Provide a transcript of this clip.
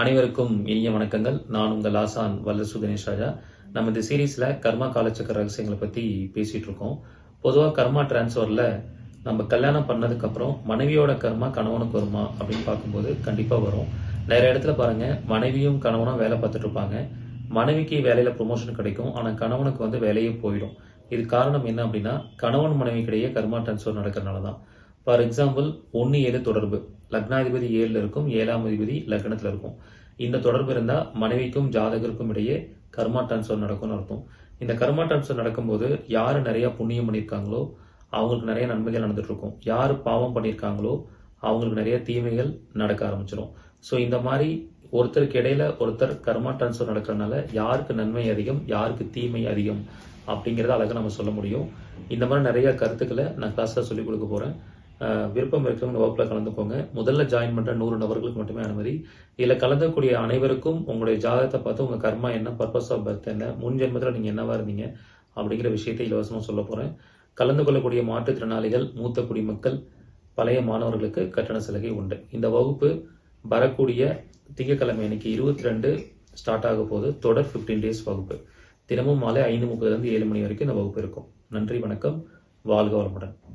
அனைவருக்கும் இனிய வணக்கங்கள். நான் உங்கள் ஆசான் வல்லசு கணேஷ் ராஜா. நம்ம இந்த சீரீஸில் கர்மா காலச்சக்கர ரகசியங்களை பற்றி பேசிகிட்டு இருக்கோம். பொதுவாக கர்மா டிரான்ஸ்ஃபரில் நம்ம கல்யாணம் பண்ணதுக்கப்புறம் மனைவியோட கர்மா கணவனுக்கு வருமா அப்படின்னு பார்க்கும்போது கண்டிப்பாக வரும். நிறைய இடத்துல பாருங்கள் மனைவியும் கணவனும் வேலை பார்த்துட்டு இருப்பாங்க. மனைவிக்கு வேலையில் ப்ரொமோஷன் கிடைக்கும் ஆனால் கணவனுக்கு வந்து வேலையே போயிடும். இது காரணம் என்ன அப்படின்னா கணவன் மனைவிக்கிடையே கர்மா டிரான்ஸ்ஃபர் நடக்கிறதுனால தான் ஃபார் எக்ஸாம்பிள் ஒன்று ஏழு தொடர்பு. லக்னாதிபதி ஏழில் இருக்கும் ஏழாம் அதிபதி லக்னத்தில் இருக்கும். இந்த தொடர்பு இருந்தால் மனைவிக்கும் ஜாதகருக்கும் இடையே கர்மா டிரான்ஸ்ஃபர் நடக்கும்னு அர்த்தம். இந்த கர்மா டிரான்ஸ்ஃபர் நடக்கும்போது யார் நிறையா புண்ணியம் பண்ணியிருக்காங்களோ அவங்களுக்கு நிறைய நன்மைகள் நடந்துட்டு இருக்கும் யார் பாவம் பண்ணியிருக்காங்களோ அவங்களுக்கு நிறைய தீமைகள் நடக்க ஆரம்பிச்சிடும் ஸோ இந்த மாதிரி ஒருத்தருக்கு இடையில ஒருத்தர் கர்மா டிரான்ஸ்ஃபர் நடக்கிறதுனால யாருக்கு நன்மை அதிகம் யாருக்கு தீமை அதிகம் அப்படிங்கிறத அழகாக நம்ம சொல்ல முடியும். இந்த மாதிரி நிறைய கருத்துக்களை நான் கிளாஸில் சொல்லிக் கொடுக்க போகிறேன் விருப்பம் இருக்கிறவங்க வகுப்பில் கலந்துக்கோங்க. முதல்ல ஜாயின் பண்ணுற நூறு நபர்களுக்கு மட்டுமே அனுமதி. இதில் கலந்துக்கூடிய அனைவருக்கும் உங்களுடைய ஜாதகத்தை பார்த்து உங்கள் கர்மா என்ன பர்பஸ் ஆஃப் பர்த் என்ன முன் ஜென்மத்தில் நீங்கள் என்னவா இருந்தீங்க அப்படிங்கிற விஷயத்தை இலவசமாக சொல்ல போகிறேன் கலந்து கொள்ளக்கூடிய மாற்றுத்திறனாளிகள் மூத்த குடிமக்கள் பழைய மாணவர்களுக்கு கட்டண சலுகை உண்டு. இந்த வகுப்பு வரக்கூடிய திங்கக்கிழமை அன்னைக்கு இருபத்தி ரெண்டு ஸ்டார்ட் ஆக போது தொடர் 15 டேஸ் வகுப்பு. தினமும் மாலை ஐந்து முப்பதுலேருந்து ஏழு மணி வரைக்கும் இந்த வகுப்பு இருக்கும். நன்றி வணக்கம். வாழ்க வளமுடன்.